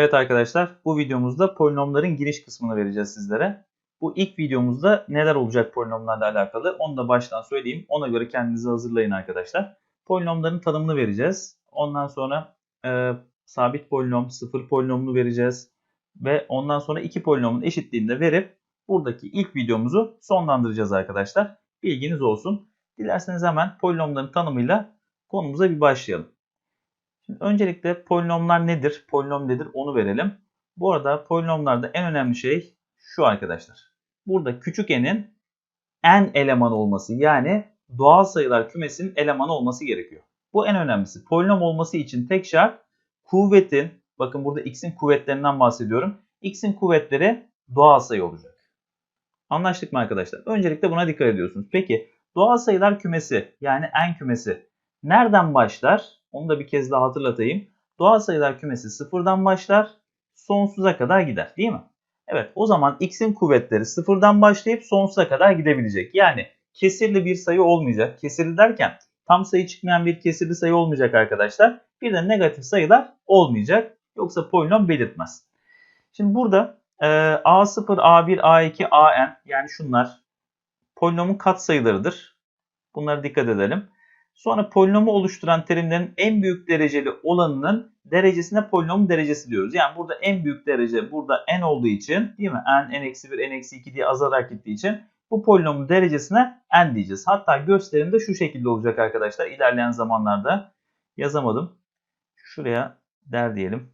Evet arkadaşlar bu videomuzda polinomların giriş kısmını vereceğiz sizlere. Bu ilk videomuzda neler olacak polinomlarla alakalı onu da baştan söyleyeyim. Ona göre kendinizi hazırlayın arkadaşlar. Polinomların tanımını vereceğiz. Ondan sonra e, sabit polinom, sıfır polinomunu vereceğiz. Ve ondan sonra iki polinomun eşitliğini de verip buradaki ilk videomuzu sonlandıracağız arkadaşlar. Bilginiz olsun. Dilerseniz hemen polinomların tanımıyla konumuza bir başlayalım. Şimdi öncelikle polinomlar nedir? Polinom nedir? Onu verelim. Bu arada polinomlarda en önemli şey şu arkadaşlar. Burada küçük n'in n eleman olması yani doğal sayılar kümesinin elemanı olması gerekiyor. Bu en önemlisi. Polinom olması için tek şart kuvvetin, bakın burada x'in kuvvetlerinden bahsediyorum. x'in kuvvetleri doğal sayı olacak. Anlaştık mı arkadaşlar? Öncelikle buna dikkat ediyorsunuz. Peki doğal sayılar kümesi yani n kümesi nereden başlar? Onu da bir kez daha hatırlatayım. Doğal sayılar kümesi sıfırdan başlar, sonsuza kadar gider değil mi? Evet o zaman x'in kuvvetleri sıfırdan başlayıp sonsuza kadar gidebilecek. Yani kesirli bir sayı olmayacak. Kesirli derken tam sayı çıkmayan bir kesirli sayı olmayacak arkadaşlar. Bir de negatif sayılar olmayacak. Yoksa polinom belirtmez. Şimdi burada e, A0, A1, A2, AN yani şunlar polinomun katsayılarıdır. Bunlara dikkat edelim. Sonra polinomu oluşturan terimlerin en büyük dereceli olanının derecesine polinomun derecesi diyoruz. Yani burada en büyük derece burada n olduğu için değil mi? n, n-1, n-2 diye azalarak gittiği için bu polinomun derecesine n diyeceğiz. Hatta gösterim de şu şekilde olacak arkadaşlar. İlerleyen zamanlarda yazamadım. Şuraya der diyelim.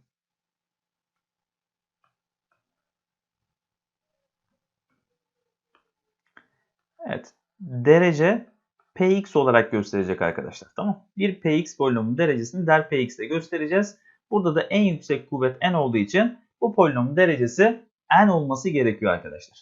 Evet. Derece px olarak gösterecek arkadaşlar. Tamam. Bir px polinomun derecesini der px ile göstereceğiz. Burada da en yüksek kuvvet n olduğu için bu polinomun derecesi n olması gerekiyor arkadaşlar.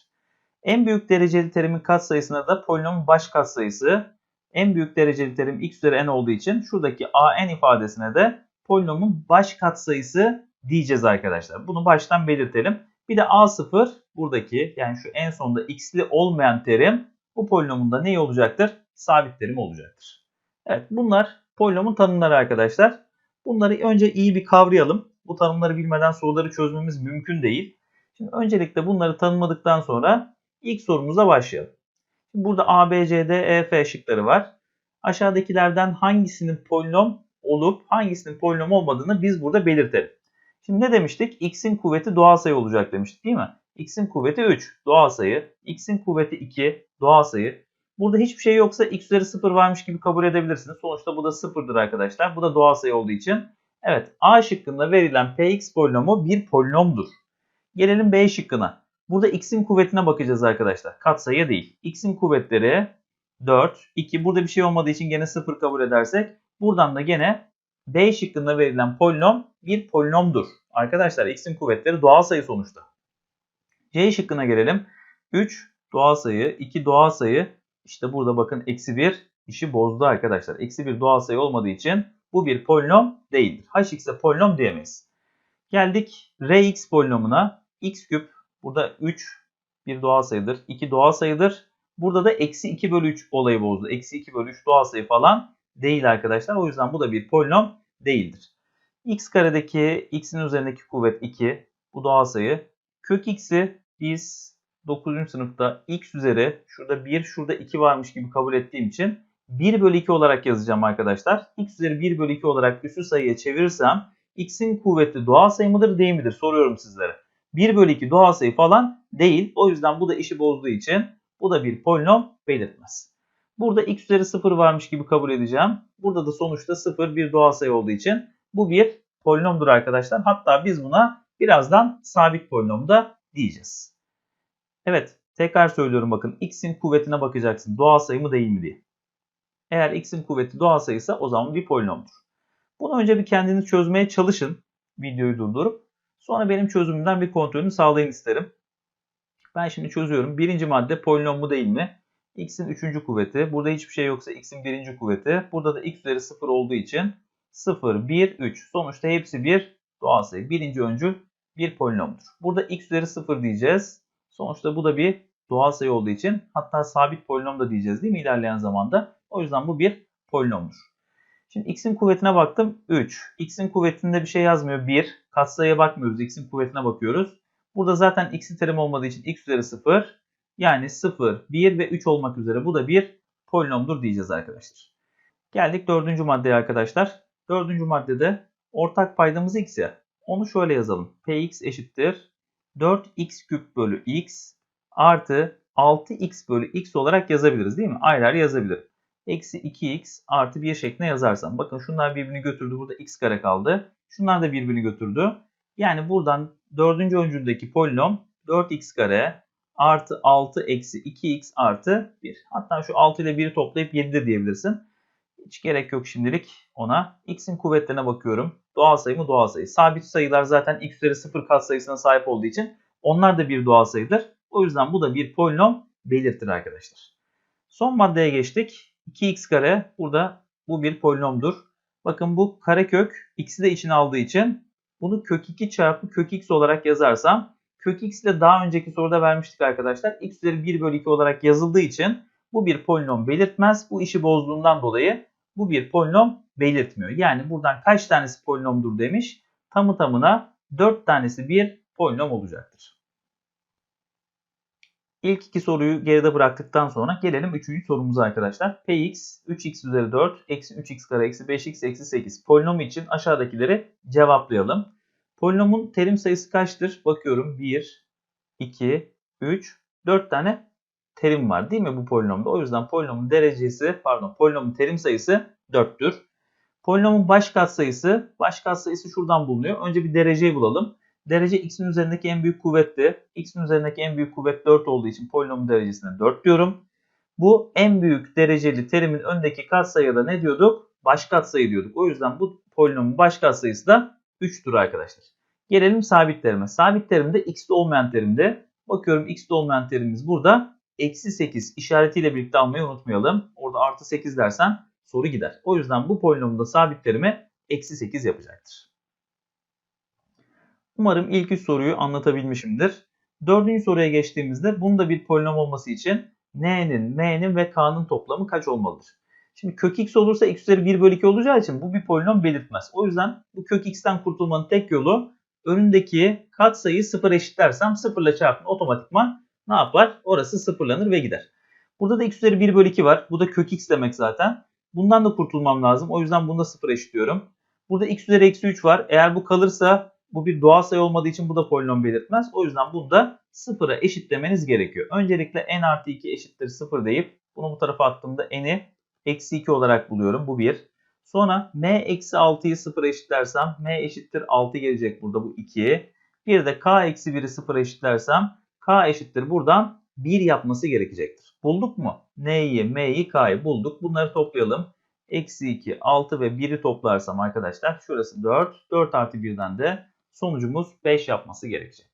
En büyük dereceli terimin katsayısına da polinomun baş katsayısı en büyük dereceli terim x üzeri n olduğu için şuradaki an ifadesine de polinomun baş katsayısı diyeceğiz arkadaşlar. Bunu baştan belirtelim. Bir de a0 buradaki yani şu en sonda x'li olmayan terim bu polinomun da ne olacaktır? Sabit terim olacaktır. Evet bunlar polinomun tanımları arkadaşlar. Bunları önce iyi bir kavrayalım. Bu tanımları bilmeden soruları çözmemiz mümkün değil. Şimdi öncelikle bunları tanımladıktan sonra ilk sorumuza başlayalım. Şimdi burada A, B, C, D, E, F şıkları var. Aşağıdakilerden hangisinin polinom olup hangisinin polinom olmadığını biz burada belirtelim. Şimdi ne demiştik? X'in kuvveti doğal sayı olacak demiştik değil mi? X'in kuvveti 3 doğal sayı. X'in kuvveti 2 doğal sayı. Burada hiçbir şey yoksa x üzeri 0 varmış gibi kabul edebilirsiniz. Sonuçta bu da 0'dır arkadaşlar. Bu da doğal sayı olduğu için. Evet A şıkkında verilen px polinomu bir polinomdur. Gelelim B şıkkına. Burada x'in kuvvetine bakacağız arkadaşlar. Katsayı değil. x'in kuvvetleri 4, 2. Burada bir şey olmadığı için gene 0 kabul edersek. Buradan da gene B şıkkında verilen polinom bir polinomdur. Arkadaşlar x'in kuvvetleri doğal sayı sonuçta. C şıkkına gelelim. 3 doğal sayı, 2 doğal sayı. İşte burada bakın eksi 1 işi bozdu arkadaşlar. Eksi 1 doğal sayı olmadığı için bu bir polinom değildir. Hx'e polinom diyemeyiz. Geldik Rx polinomuna. x küp burada 3 bir doğal sayıdır. 2 doğal sayıdır. Burada da eksi 2 bölü 3 olayı bozdu. Eksi 2 bölü 3 doğal sayı falan değil arkadaşlar. O yüzden bu da bir polinom değildir. x karedeki x'in üzerindeki kuvvet 2. Bu doğal sayı. Kök x'i biz 9. sınıfta x üzeri şurada 1 şurada 2 varmış gibi kabul ettiğim için 1 bölü 2 olarak yazacağım arkadaşlar. x üzeri 1 bölü 2 olarak üssü sayıya çevirirsem x'in kuvveti doğal sayı mıdır değil midir soruyorum sizlere. 1 bölü 2 doğal sayı falan değil. O yüzden bu da işi bozduğu için bu da bir polinom belirtmez. Burada x üzeri 0 varmış gibi kabul edeceğim. Burada da sonuçta 0 bir doğal sayı olduğu için bu bir polinomdur arkadaşlar. Hatta biz buna birazdan sabit polinom da diyeceğiz. Evet tekrar söylüyorum bakın x'in kuvvetine bakacaksın doğal sayı mı değil mi diye. Eğer x'in kuvveti doğal sayıysa o zaman bir polinomdur. Bunu önce bir kendiniz çözmeye çalışın videoyu durdurup. Sonra benim çözümümden bir kontrolünü sağlayın isterim. Ben şimdi çözüyorum. Birinci madde polinom mu değil mi? x'in üçüncü kuvveti. Burada hiçbir şey yoksa x'in birinci kuvveti. Burada da x üzeri 0 olduğu için 0, 1, 3. Sonuçta hepsi bir doğal sayı. Birinci öncül bir polinomdur. Burada x üzeri 0 diyeceğiz. Sonuçta bu da bir doğal sayı olduğu için hatta sabit polinom da diyeceğiz değil mi ilerleyen zamanda. O yüzden bu bir polinomdur. Şimdi x'in kuvvetine baktım 3. x'in kuvvetinde bir şey yazmıyor 1. Katsayıya bakmıyoruz. x'in kuvvetine bakıyoruz. Burada zaten x'in terim olmadığı için x üzeri 0. Yani 0, 1 ve 3 olmak üzere bu da bir polinomdur diyeceğiz arkadaşlar. Geldik dördüncü maddeye arkadaşlar. Dördüncü maddede ortak paydamız x. Onu şöyle yazalım. px eşittir 4x küp bölü x artı 6x bölü x olarak yazabiliriz değil mi? Ayrı yazabilir. Eksi 2x artı 1 şeklinde yazarsam. Bakın şunlar birbirini götürdü. Burada x kare kaldı. Şunlar da birbirini götürdü. Yani buradan dördüncü öncüldeki polinom 4x kare artı 6 eksi 2x artı 1. Hatta şu 6 ile 1'i toplayıp 7 de diyebilirsin. Hiç gerek yok şimdilik ona. X'in kuvvetlerine bakıyorum. Doğal sayı mı doğal sayı. Sabit sayılar zaten x üzeri 0 katsayısına sahip olduğu için onlar da bir doğal sayıdır. O yüzden bu da bir polinom belirtir arkadaşlar. Son maddeye geçtik. 2x kare burada bu bir polinomdur. Bakın bu karekök x'i de içine aldığı için bunu kök 2 çarpı kök x olarak yazarsam kök x ile daha önceki soruda vermiştik arkadaşlar. x üzeri 1 bölü 2 olarak yazıldığı için bu bir polinom belirtmez. Bu işi bozduğundan dolayı bu bir polinom belirtmiyor. Yani buradan kaç tanesi polinomdur demiş. Tamı tamına 4 tanesi bir polinom olacaktır. İlk iki soruyu geride bıraktıktan sonra gelelim üçüncü sorumuza arkadaşlar. Px 3x üzeri 4 eksi 3x kare eksi 5x eksi 8 polinomu için aşağıdakileri cevaplayalım. Polinomun terim sayısı kaçtır? Bakıyorum 1, 2, 3, 4 tane terim var değil mi bu polinomda? O yüzden polinomun derecesi pardon polinomun terim sayısı 4'tür. Polinomun baş katsayısı baş katsayısı şuradan bulunuyor. Önce bir dereceyi bulalım. Derece x'in üzerindeki en büyük kuvvetti. x'in üzerindeki en büyük kuvvet 4 olduğu için polinomun derecesine 4 diyorum. Bu en büyük dereceli terimin öndeki katsayıda ne diyorduk? Baş katsayı diyorduk. O yüzden bu polinomun baş katsayısı da 3'tür arkadaşlar. Gelelim sabit terime. Sabit terimde x'te olmayan terimde. Bakıyorum x'te olmayan terimimiz burada. Eksi 8 işaretiyle birlikte almayı unutmayalım. Orada artı 8 dersen soru gider. O yüzden bu polinomun da sabit terimi eksi 8 yapacaktır. Umarım ilk üç soruyu anlatabilmişimdir. Dördüncü soruya geçtiğimizde bunda bir polinom olması için n'nin, m'nin ve k'nın toplamı kaç olmalıdır? Şimdi kök x olursa x üzeri 1 bölü 2 olacağı için bu bir polinom belirtmez. O yüzden bu kök x'ten kurtulmanın tek yolu önündeki katsayıyı sıfır eşitlersem sıfırla çarpın otomatikman ne yapar? Orası sıfırlanır ve gider. Burada da x üzeri 1 bölü 2 var. Bu da kök x demek zaten. Bundan da kurtulmam lazım. O yüzden bunda sıfır eşitliyorum. Burada x üzeri eksi 3 var. Eğer bu kalırsa bu bir doğal sayı olmadığı için bu da polinom belirtmez. O yüzden bunu da sıfıra eşitlemeniz gerekiyor. Öncelikle n artı 2 eşittir 0 deyip bunu bu tarafa attığımda n'i eksi 2 olarak buluyorum. Bu 1. Sonra m eksi 6'yı 0 eşitlersem m eşittir 6 gelecek burada bu 2. Bir de k eksi 1'i 0 eşitlersem k eşittir buradan 1 yapması gerekecektir. Bulduk mu? n'yi, m'yi, k'yı bulduk. Bunları toplayalım. Eksi 2, 6 ve 1'i toplarsam arkadaşlar şurası 4. 4 artı 1'den de sonucumuz 5 yapması gerekecek.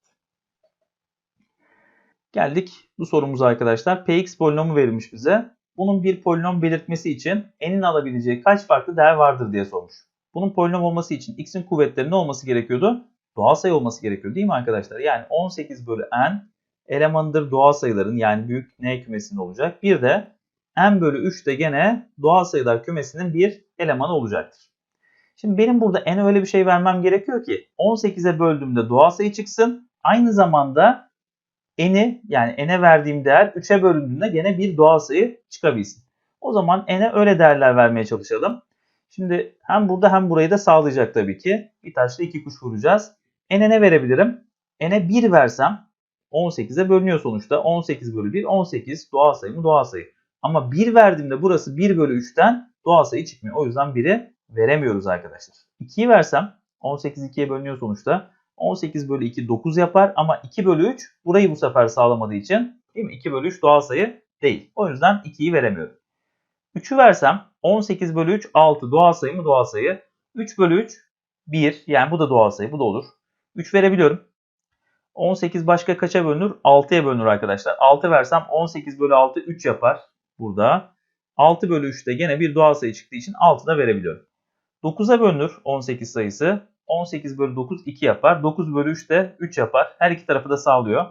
Geldik bu sorumuza arkadaşlar. Px polinomu verilmiş bize. Bunun bir polinom belirtmesi için n'in alabileceği kaç farklı değer vardır diye sormuş. Bunun polinom olması için x'in kuvvetleri ne olması gerekiyordu? Doğal sayı olması gerekiyor değil mi arkadaşlar? Yani 18 bölü n elemanıdır doğal sayıların yani büyük n kümesinin olacak. Bir de n bölü 3 de gene doğal sayılar kümesinin bir elemanı olacaktır. Şimdi benim burada n öyle bir şey vermem gerekiyor ki 18'e böldüğümde doğal sayı çıksın. Aynı zamanda n'i yani n'e verdiğim değer 3'e bölündüğünde gene bir doğal sayı çıkabilsin. O zaman n'e öyle değerler vermeye çalışalım. Şimdi hem burada hem burayı da sağlayacak tabii ki. Bir taşla iki kuş vuracağız. n'e ne verebilirim? n'e 1 versem 18'e bölünüyor sonuçta. 18 bölü 1 18 doğal sayı mı doğal sayı. Ama 1 verdiğimde burası 1 bölü 3'ten doğal sayı çıkmıyor. O yüzden 1'i veremiyoruz arkadaşlar. 2'yi versem 18 2'ye bölünüyor sonuçta. 18 bölü 2 9 yapar ama 2 bölü 3 burayı bu sefer sağlamadığı için değil mi? 2 bölü 3 doğal sayı değil. O yüzden 2'yi veremiyorum. 3'ü versem 18 bölü 3 6 doğal sayı mı doğal sayı. 3 bölü 3 1 yani bu da doğal sayı bu da olur. 3 verebiliyorum. 18 başka kaça bölünür? 6'ya bölünür arkadaşlar. 6 versem 18 bölü 6 3 yapar burada. 6 bölü 3 de gene bir doğal sayı çıktığı için 6 da verebiliyorum. 9'a bölünür 18 sayısı. 18 bölü 9 2 yapar. 9 bölü 3 de 3 yapar. Her iki tarafı da sağlıyor.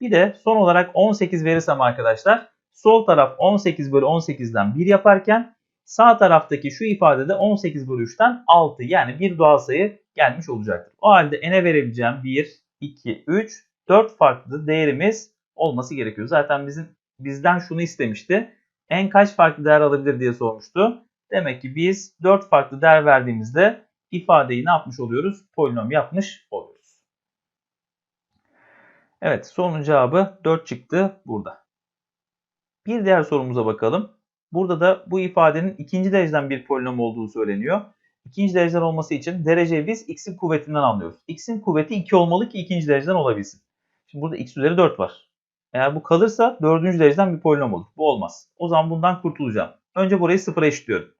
Bir de son olarak 18 verirsem arkadaşlar sol taraf 18 bölü 18'den 1 yaparken Sağ taraftaki şu ifadede 18 bölü 3'ten 6 yani bir doğal sayı gelmiş olacaktır. O halde n'e verebileceğim 1, 2, 3, 4 farklı değerimiz olması gerekiyor. Zaten bizim bizden şunu istemişti. En kaç farklı değer alabilir diye sormuştu. Demek ki biz 4 farklı değer verdiğimizde ifadeyi ne yapmış oluyoruz? Polinom yapmış oluyoruz. Evet sorunun cevabı 4 çıktı burada. Bir diğer sorumuza bakalım. Burada da bu ifadenin ikinci dereceden bir polinom olduğu söyleniyor. İkinci dereceden olması için dereceyi biz x'in kuvvetinden anlıyoruz. x'in kuvveti 2 olmalı ki ikinci dereceden olabilsin. Şimdi burada x üzeri 4 var. Eğer bu kalırsa dördüncü dereceden bir polinom olur. Bu olmaz. O zaman bundan kurtulacağım. Önce burayı sıfıra eşitliyorum.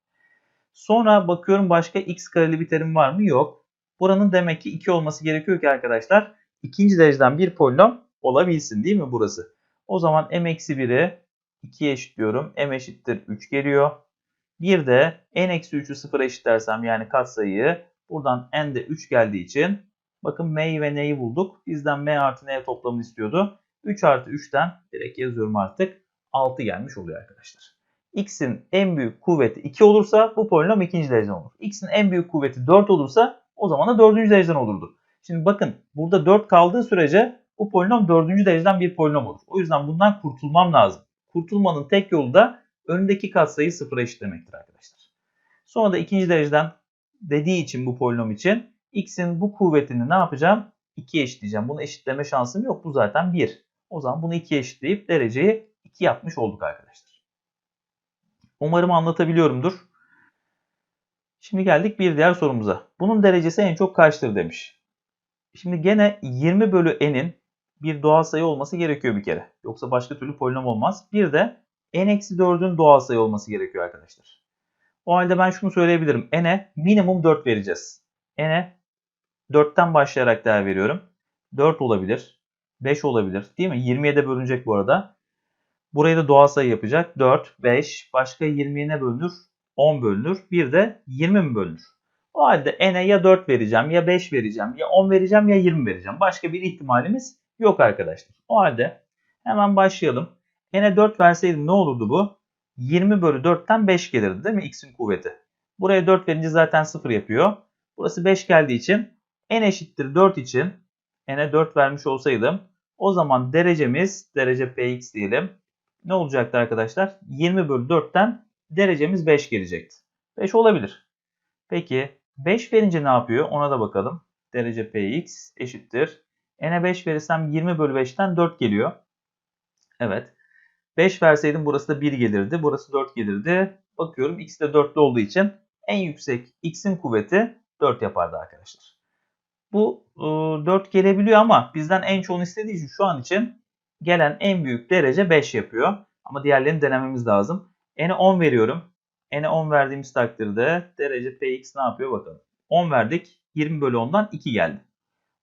Sonra bakıyorum başka x kareli bir terim var mı? Yok. Buranın demek ki 2 olması gerekiyor ki arkadaşlar ikinci dereceden bir polinom olabilsin değil mi burası? O zaman m-1'i 2'ye eşitliyorum. m eşittir 3 geliyor. Bir de n-3'ü 0'a eşitlersem yani katsayıyı buradan n de 3 geldiği için bakın m'yi ve n'yi bulduk. Bizden m artı n toplamını istiyordu. 3 artı 3'ten direkt yazıyorum artık. 6 gelmiş oluyor arkadaşlar. X'in en büyük kuvveti 2 olursa bu polinom ikinci dereceden olur. X'in en büyük kuvveti 4 olursa o zaman da dördüncü dereceden olurdu. Şimdi bakın burada 4 kaldığı sürece bu polinom dördüncü dereceden bir polinom olur. O yüzden bundan kurtulmam lazım. Kurtulmanın tek yolu da önündeki katsayıyı sıfıra eşitlemektir arkadaşlar. Sonra da ikinci dereceden dediği için bu polinom için x'in bu kuvvetini ne yapacağım? 2'ye eşitleyeceğim. Bunu eşitleme şansım yok. Bu zaten 1. O zaman bunu 2'ye eşitleyip dereceyi 2 yapmış olduk arkadaşlar. Umarım anlatabiliyorumdur. Şimdi geldik bir diğer sorumuza. Bunun derecesi en çok kaçtır demiş. Şimdi gene 20 bölü n'in bir doğal sayı olması gerekiyor bir kere. Yoksa başka türlü polinom olmaz. Bir de n-4'ün doğal sayı olması gerekiyor arkadaşlar. O halde ben şunu söyleyebilirim. n'e minimum 4 vereceğiz. n'e 4'ten başlayarak değer veriyorum. 4 olabilir. 5 olabilir. Değil mi? 20'ye de bölünecek bu arada. Burayı da doğal sayı yapacak. 4, 5. Başka 20'ye ne bölünür? 10 bölünür. Bir de 20 mi bölünür? O halde n'e ya 4 vereceğim, ya 5 vereceğim, ya 10 vereceğim, ya 20 vereceğim. Başka bir ihtimalimiz yok arkadaşlar. O halde hemen başlayalım. N'e 4 verseydim ne olurdu bu? 20 bölü 4'ten 5 gelirdi değil mi x'in kuvveti? Buraya 4 verince zaten 0 yapıyor. Burası 5 geldiği için n eşittir 4 için n'e 4 vermiş olsaydım o zaman derecemiz derece px diyelim. Ne olacaktı arkadaşlar? 20 bölü 4'ten derecemiz 5 gelecekti. 5 olabilir. Peki 5 verince ne yapıyor? Ona da bakalım. Derece px eşittir. n'e 5 verirsem 20 bölü 5'ten 4 geliyor. Evet. 5 verseydim burası da 1 gelirdi. Burası 4 gelirdi. Bakıyorum x de 4'lü olduğu için en yüksek x'in kuvveti 4 yapardı arkadaşlar. Bu e, 4 gelebiliyor ama bizden en çoğunu istediği için şu an için gelen en büyük derece 5 yapıyor. Ama diğerlerini denememiz lazım. N'e 10 veriyorum. N'e 10 verdiğimiz takdirde derece Px ne yapıyor bakalım. 10 verdik. 20 bölü 10'dan 2 geldi.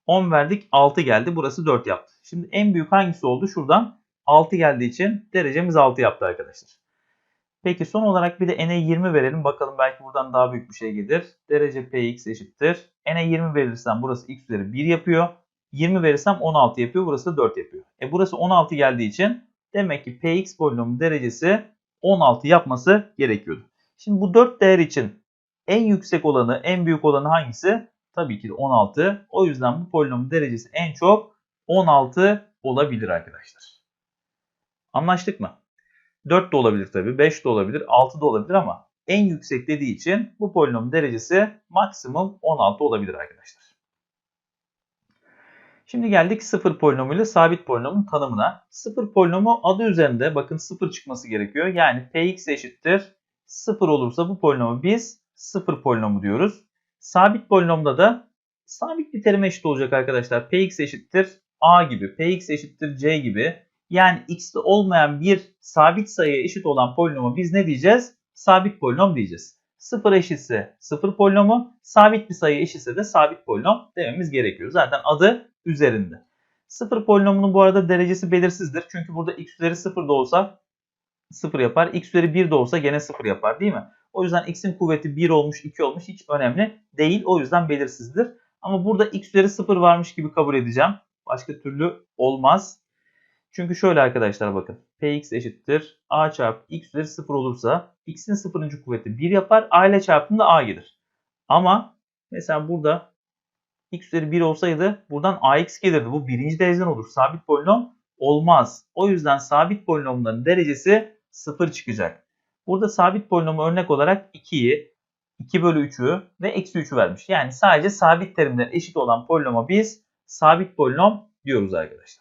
10 verdik 6 geldi. Burası 4 yaptı. Şimdi en büyük hangisi oldu? Şuradan 6 geldiği için derecemiz 6 yaptı arkadaşlar. Peki son olarak bir de n'e 20 verelim. Bakalım belki buradan daha büyük bir şey gelir. Derece px eşittir. n'e 20 verirsem burası x üzeri 1 yapıyor. 20 verirsem 16 yapıyor. Burası da 4 yapıyor. E burası 16 geldiği için demek ki px polinomun derecesi 16 yapması gerekiyordu. Şimdi bu 4 değer için en yüksek olanı, en büyük olanı hangisi? Tabii ki de 16. O yüzden bu polinomun derecesi en çok 16 olabilir arkadaşlar. Anlaştık mı? 4 de olabilir tabii, 5 de olabilir, 6 da olabilir ama en yüksek dediği için bu polinom derecesi maksimum 16 olabilir arkadaşlar. Şimdi geldik sıfır polinomu ile sabit polinomun tanımına. Sıfır polinomu adı üzerinde bakın sıfır çıkması gerekiyor. Yani px eşittir sıfır olursa bu polinomu biz sıfır polinomu diyoruz. Sabit polinomda da sabit bir terime eşit olacak arkadaşlar. px eşittir a gibi, px eşittir c gibi yani x'te olmayan bir sabit sayıya eşit olan polinomu biz ne diyeceğiz? Sabit polinom diyeceğiz. 0 eşitse 0 polinomu, sabit bir sayı eşitse de sabit polinom dememiz gerekiyor. Zaten adı üzerinde. 0 polinomunun bu arada derecesi belirsizdir. Çünkü burada x üzeri 0 da olsa 0 yapar. x üzeri 1 de olsa gene 0 yapar değil mi? O yüzden x'in kuvveti 1 olmuş 2 olmuş hiç önemli değil. O yüzden belirsizdir. Ama burada x üzeri 0 varmış gibi kabul edeceğim. Başka türlü olmaz. Çünkü şöyle arkadaşlar bakın. Px eşittir a çarpı x üzeri 0 olursa x'in sıfırıncı kuvveti 1 yapar. a ile çarptığında a gelir. Ama mesela burada x üzeri 1 olsaydı buradan ax gelirdi. Bu birinci dereceden olur. Sabit polinom olmaz. O yüzden sabit polinomların derecesi 0 çıkacak. Burada sabit polinomu örnek olarak 2'yi, 2 bölü 3'ü ve eksi 3'ü vermiş. Yani sadece sabit terimler eşit olan polinoma biz sabit polinom diyoruz arkadaşlar.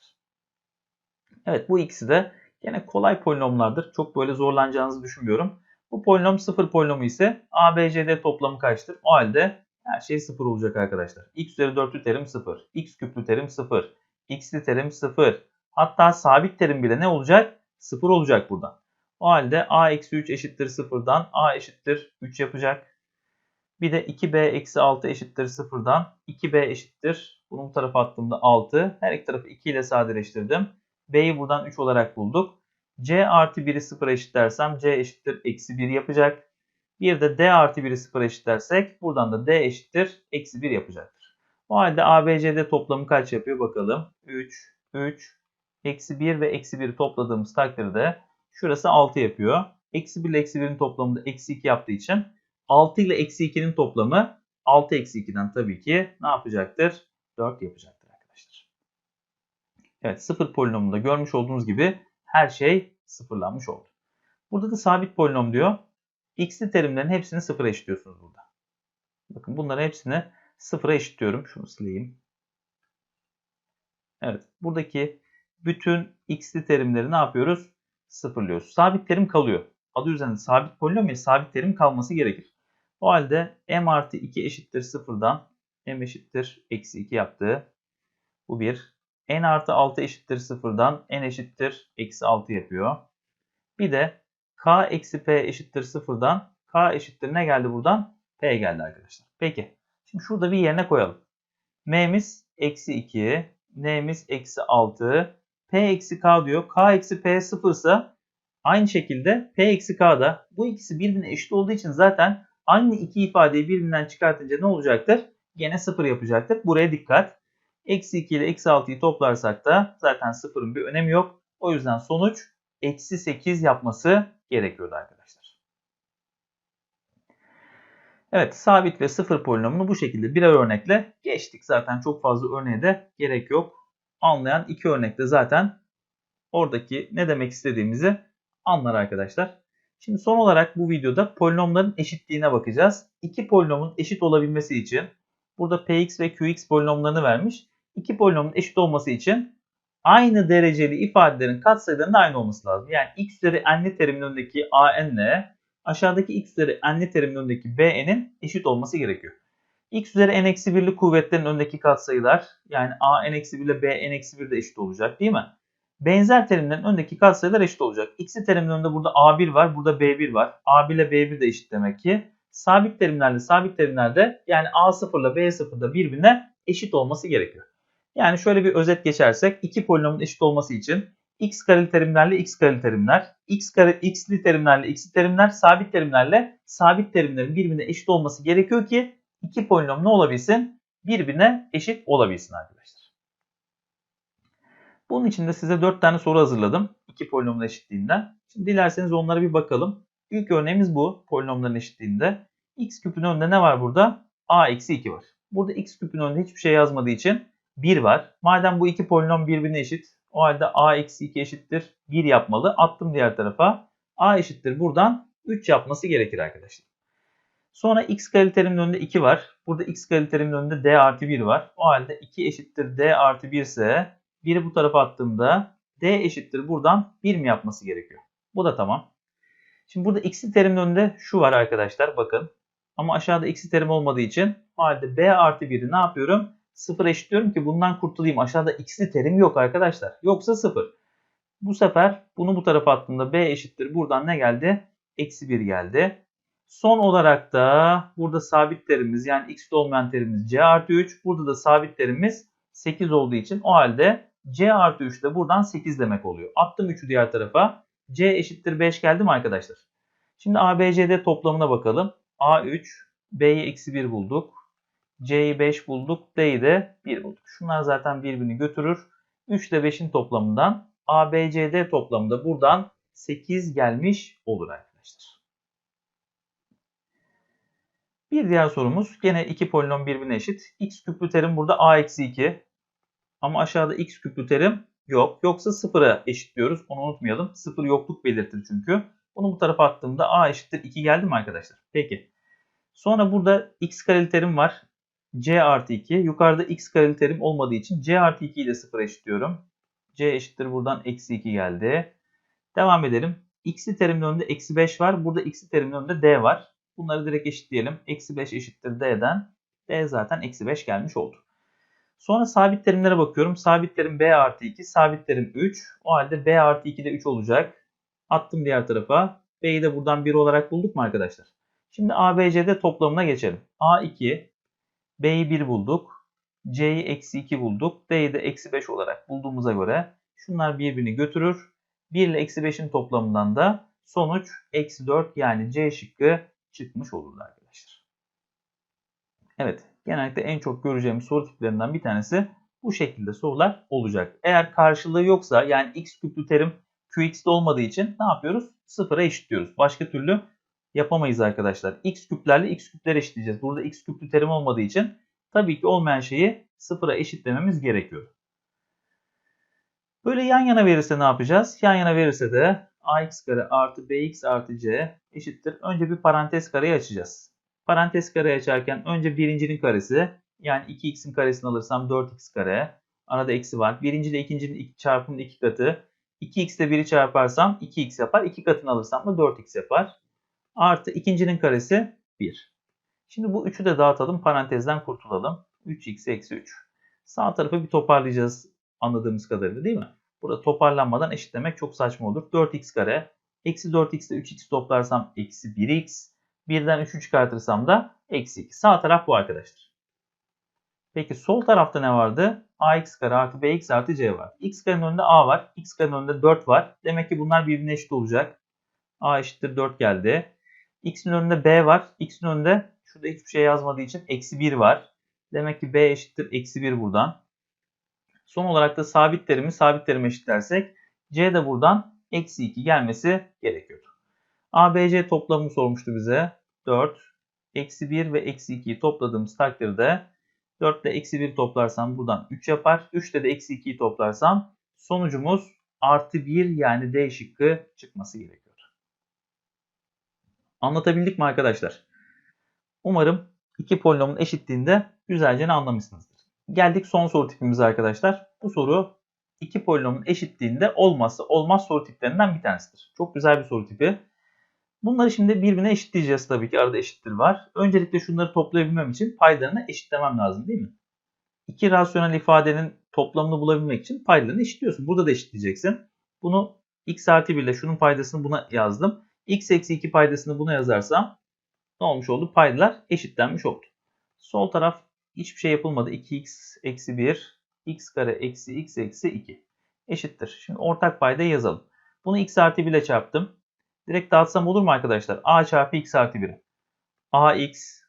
Evet bu ikisi de gene kolay polinomlardır. Çok böyle zorlanacağınızı düşünmüyorum. Bu polinom 0 polinomu ise ABCD toplamı kaçtır? O halde her şey 0 olacak arkadaşlar. x üzeri 4'lü terim 0. x küplü terim 0. x'li terim 0. Hatta sabit terim bile ne olacak? 0 olacak buradan. O halde a eksi 3 eşittir 0'dan a eşittir 3 yapacak. Bir de 2b eksi 6 eşittir 0'dan 2b eşittir. Bunu bu tarafa attığımda 6. Her iki tarafı 2 ile sadeleştirdim. B'yi buradan 3 olarak bulduk. c artı 1'i 0 eşitlersem c eşittir eksi 1 yapacak. Bir de d artı 1'i 0 eşitlersek buradan da d eşittir eksi 1 yapacaktır. O halde ABCD toplamı kaç yapıyor bakalım. 3, 3, eksi 1 ve eksi 1'i topladığımız takdirde şurası 6 yapıyor. Eksi 1 ile eksi 1'in toplamı da eksi 2 yaptığı için 6 ile eksi 2'nin toplamı 6 eksi 2'den tabii ki ne yapacaktır? 4 yapacaktır arkadaşlar. Evet sıfır polinomunda görmüş olduğunuz gibi her şey sıfırlanmış oldu. Burada da sabit polinom diyor. X'li terimlerin hepsini sıfıra eşitliyorsunuz burada. Bakın bunların hepsini sıfıra eşitliyorum. Şunu sileyim. Evet buradaki bütün x'li terimleri ne yapıyoruz? Sıfırlıyoruz. Sabit terim kalıyor. Adı üzerinde sabit polinom ya sabit terim kalması gerekir. O halde m artı 2 eşittir sıfırdan m eşittir eksi 2 yaptı. Bu bir. N artı 6 eşittir sıfırdan n eşittir eksi 6 yapıyor. Bir de k eksi p eşittir sıfırdan k eşittir ne geldi buradan? p geldi arkadaşlar. Peki. Şimdi şurada bir yerine koyalım. m'miz eksi 2, n'miz eksi 6, p eksi k diyor. k eksi p sıfırsa aynı şekilde p eksi k da bu ikisi birbirine eşit olduğu için zaten aynı iki ifadeyi birbirinden çıkartınca ne olacaktır? Gene sıfır yapacaktır. Buraya dikkat. Eksi 2 ile eksi 6'yı toplarsak da zaten sıfırın bir önemi yok. O yüzden sonuç eksi 8 yapması gerekiyordu arkadaşlar. Evet sabit ve sıfır polinomunu bu şekilde birer örnekle geçtik. Zaten çok fazla örneğe de gerek yok. Anlayan iki örnekte zaten oradaki ne demek istediğimizi anlar arkadaşlar. Şimdi son olarak bu videoda polinomların eşitliğine bakacağız. İki polinomun eşit olabilmesi için burada px ve qx polinomlarını vermiş. İki polinomun eşit olması için aynı dereceli ifadelerin katsayılarının aynı olması lazım. Yani x üzeri n'li terimin önündeki an ile aşağıdaki x üzeri n'li terimin önündeki bn'in eşit olması gerekiyor. x üzeri n eksi 1'li kuvvetlerin önündeki katsayılar yani a n eksi 1 ile b n eksi 1 de eşit olacak değil mi? Benzer terimlerin önündeki katsayılar eşit olacak. X'li terimin önünde burada A1 var, burada B1 var. A1 ile B1 de eşit demek ki. Sabit terimlerle sabit terimlerde yani A0 ile B0 da birbirine eşit olması gerekiyor. Yani şöyle bir özet geçersek iki polinomun eşit olması için x kareli terimlerle x kareli terimler, x kare x'li terimlerle x'li terimler, sabit terimlerle sabit terimlerin birbirine eşit olması gerekiyor ki iki polinom ne olabilsin? Birbirine eşit olabilsin arkadaşlar. Bunun için de size 4 tane soru hazırladım. iki polinomun eşitliğinden. Şimdi dilerseniz onlara bir bakalım. İlk örneğimiz bu polinomların eşitliğinde. x küpün önünde ne var burada? a eksi 2 var. Burada x küpün önünde hiçbir şey yazmadığı için 1 var. Madem bu iki polinom birbirine eşit o halde a eksi 2 eşittir 1 yapmalı. Attım diğer tarafa. a eşittir buradan 3 yapması gerekir arkadaşlar. Sonra x kare terimin önünde 2 var. Burada x kare terimin önünde d artı 1 var. O halde 2 eşittir d artı 1 ise 1'i bu tarafa attığımda d eşittir buradan 1 mi yapması gerekiyor? Bu da tamam. Şimdi burada x'li terimin önünde şu var arkadaşlar bakın. Ama aşağıda x'li terim olmadığı için o halde b artı 1'i ne yapıyorum? 0 eşitliyorum ki bundan kurtulayım. Aşağıda x'li terim yok arkadaşlar. Yoksa 0. Bu sefer bunu bu tarafa attığımda b eşittir. Buradan ne geldi? Eksi 1 geldi. Son olarak da burada sabit terimiz yani x'li olmayan terimiz c artı 3. Burada da sabit terimiz 8 olduğu için o halde c artı 3 de buradan 8 demek oluyor. Attım 3'ü diğer tarafa. c eşittir 5 geldi mi arkadaşlar? Şimdi ABCD toplamına bakalım. A3, B'yi eksi 1 bulduk. C'yi 5 bulduk. D'yi de 1 bulduk. Şunlar zaten birbirini götürür. 3 ile 5'in toplamından ABCD toplamı da buradan 8 gelmiş olur arkadaşlar. Bir diğer sorumuz gene iki polinom birbirine eşit. x küplü terim burada a eksi 2. Ama aşağıda x küplü terim yok. Yoksa sıfıra eşitliyoruz. Onu unutmayalım. Sıfır yokluk belirtir çünkü. Bunu bu tarafa attığımda a eşittir 2 geldi mi arkadaşlar? Peki. Sonra burada x kareli terim var. C artı 2. Yukarıda x kareli terim olmadığı için c artı 2 ile sıfıra eşitliyorum. c eşittir buradan eksi 2 geldi. Devam edelim. x'li terimin önünde eksi 5 var. Burada x'li terimin önünde d var. Bunları direkt eşitleyelim. Eksi 5 eşittir d'den. d zaten eksi 5 gelmiş oldu. Sonra sabit terimlere bakıyorum. Sabit terim b artı 2, sabit terim 3. O halde b artı 2 de 3 olacak. Attım diğer tarafa. b'yi de buradan 1 olarak bulduk mu arkadaşlar? Şimdi ABC'de toplamına geçelim. A2, B'yi 1 bulduk. C'yi eksi 2 bulduk. D'yi de eksi 5 olarak bulduğumuza göre şunlar birbirini götürür. 1 ile eksi 5'in toplamından da sonuç eksi 4 yani C şıkkı çıkmış olurdu arkadaşlar. Evet genellikle en çok göreceğimiz soru tiplerinden bir tanesi bu şekilde sorular olacak. Eğer karşılığı yoksa yani x küplü terim qx'de olmadığı için ne yapıyoruz? Sıfıra eşitliyoruz. Başka türlü yapamayız arkadaşlar. x küplerle x küpleri eşitleyeceğiz. Burada x küplü terim olmadığı için tabii ki olmayan şeyi sıfıra eşitlememiz gerekiyor. Böyle yan yana verirse ne yapacağız? Yan yana verirse de ax kare artı bx artı c eşittir. Önce bir parantez kareyi açacağız. Parantez kareyi açarken önce birincinin karesi yani 2x'in karesini alırsam 4x kare. Arada eksi var. Birinci ile ikincinin çarpımının iki katı. 2x ile 1'i çarparsam 2x yapar. 2 katını alırsam da 4x yapar. Artı ikincinin karesi 1. Şimdi bu 3'ü de dağıtalım. Parantezden kurtulalım. 3x eksi 3. Sağ tarafı bir toparlayacağız anladığımız kadarıyla değil mi? Burada toparlanmadan eşitlemek çok saçma olur. 4x kare. Eksi 4x ile 3x toplarsam eksi 1x. Birden 3'ü çıkartırsam da eksi 2. Sağ taraf bu arkadaşlar. Peki sol tarafta ne vardı? ax kare artı bx artı c var. x karenin önünde a var. x karenin önünde 4 var. Demek ki bunlar birbirine eşit olacak. a eşittir 4 geldi. X'in önünde b var. x'in önünde şurada hiçbir şey yazmadığı için eksi 1 var. Demek ki b eşittir eksi 1 buradan. Son olarak da sabit terimi sabit terime eşitlersek c de buradan eksi 2 gelmesi gerekiyordu. ABC toplamını sormuştu bize. 4, eksi 1 ve eksi 2'yi topladığımız takdirde 4 ile eksi 1 toplarsam buradan 3 yapar. 3 ile de eksi 2'yi toplarsam sonucumuz artı 1 yani D şıkkı çıkması gerekiyor. Anlatabildik mi arkadaşlar? Umarım iki polinomun eşitliğinde güzelce anlamışsınızdır. Geldik son soru tipimize arkadaşlar. Bu soru iki polinomun eşitliğinde olması olmaz soru tiplerinden bir tanesidir. Çok güzel bir soru tipi. Bunları şimdi birbirine eşitleyeceğiz tabii ki. Arada eşittir var. Öncelikle şunları toplayabilmem için paylarını eşitlemem lazım değil mi? İki rasyonel ifadenin toplamını bulabilmek için paylarını eşitliyorsun. Burada da eşitleyeceksin. Bunu x artı 1 ile şunun paydasını buna yazdım. X eksi 2 paydasını buna yazarsam ne olmuş oldu? Paydalar eşitlenmiş oldu. Sol taraf hiçbir şey yapılmadı. 2x eksi 1 x kare eksi x eksi 2 eşittir. Şimdi ortak payda yazalım. Bunu x artı 1 ile çarptım. Direkt dağıtsam olur mu arkadaşlar? a çarpı x artı 1. ax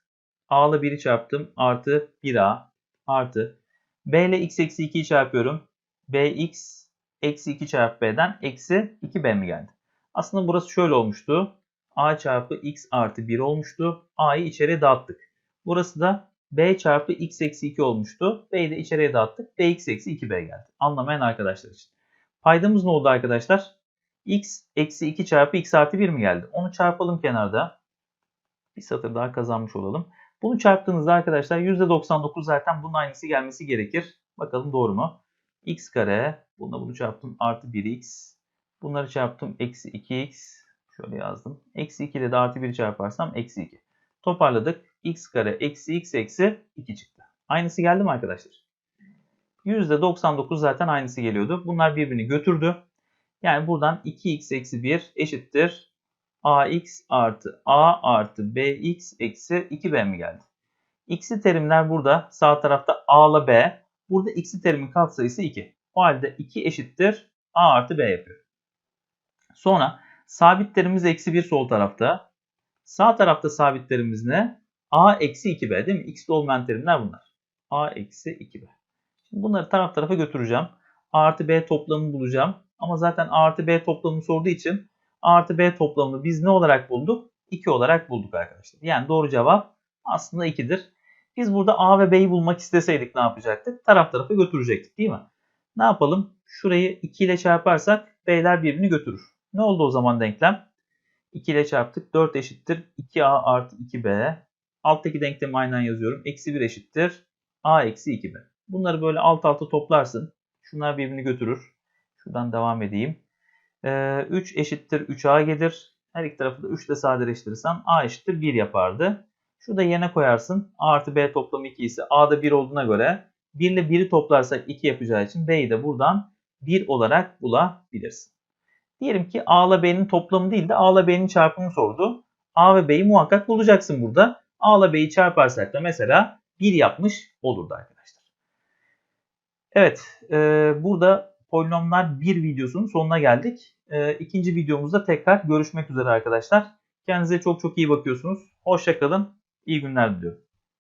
a ile 1'i çarptım. Artı 1a artı b ile x eksi 2'yi çarpıyorum. bx eksi 2 çarpı b'den eksi 2b mi geldi? Aslında burası şöyle olmuştu. a çarpı x artı 1 olmuştu. a'yı içeriye dağıttık. Burası da b çarpı x eksi 2 olmuştu. b'yi de içeriye dağıttık. bx eksi 2b geldi. Anlamayan arkadaşlar için. Paydamız ne oldu arkadaşlar? x eksi 2 çarpı x artı 1 mi geldi? Onu çarpalım kenarda. Bir satır daha kazanmış olalım. Bunu çarptığınızda arkadaşlar %99 zaten bunun aynısı gelmesi gerekir. Bakalım doğru mu? x kare, bununla bunu çarptım artı 1x. Bunları çarptım eksi 2x. Şöyle yazdım. Eksi 2 ile de artı 1 çarparsam eksi 2. Toparladık. x kare eksi x eksi 2 çıktı. Aynısı geldi mi arkadaşlar? %99 zaten aynısı geliyordu. Bunlar birbirini götürdü. Yani buradan 2x eksi 1 eşittir ax artı a artı bx eksi 2b mi geldi? X'li terimler burada sağ tarafta a ile b. Burada x'li terimin katsayısı 2. O halde 2 eşittir a artı b yapıyor. Sonra sabit terimiz eksi 1 sol tarafta. Sağ tarafta sabit terimiz ne? a eksi 2b değil mi? X'li olmayan terimler bunlar. a eksi 2b. Şimdi bunları taraf tarafa götüreceğim. A artı b toplamını bulacağım. Ama zaten A artı B toplamını sorduğu için A artı B toplamını biz ne olarak bulduk? 2 olarak bulduk arkadaşlar. Yani doğru cevap aslında 2'dir. Biz burada A ve B'yi bulmak isteseydik ne yapacaktık? Taraf tarafa götürecektik değil mi? Ne yapalım? Şurayı 2 ile çarparsak B'ler birbirini götürür. Ne oldu o zaman denklem? 2 ile çarptık. 4 eşittir 2A artı 2B. Alttaki denklemi aynen yazıyorum. Eksi 1 eşittir A eksi 2B. Bunları böyle alt alta toplarsın. Şunlar birbirini götürür. Şuradan devam edeyim. Ee, 3 eşittir 3A gelir. Her iki tarafı da 3 ile sadeleştirirsen A eşittir 1 yapardı. Şurada yerine koyarsın. A artı B toplamı 2 ise A'da 1 olduğuna göre 1 ile 1'i toplarsak 2 yapacağı için B'yi de buradan 1 olarak bulabilirsin. Diyelim ki A ile B'nin toplamı değil de A ile B'nin çarpımını sordu. A ve B'yi muhakkak bulacaksın burada. A ile B'yi çarparsak da mesela 1 yapmış olurdu arkadaşlar. Evet, e, burada polinomlar 1 videosunun sonuna geldik. E, ikinci videomuzda tekrar görüşmek üzere arkadaşlar. Kendinize çok çok iyi bakıyorsunuz. Hoşçakalın. İyi günler diliyorum.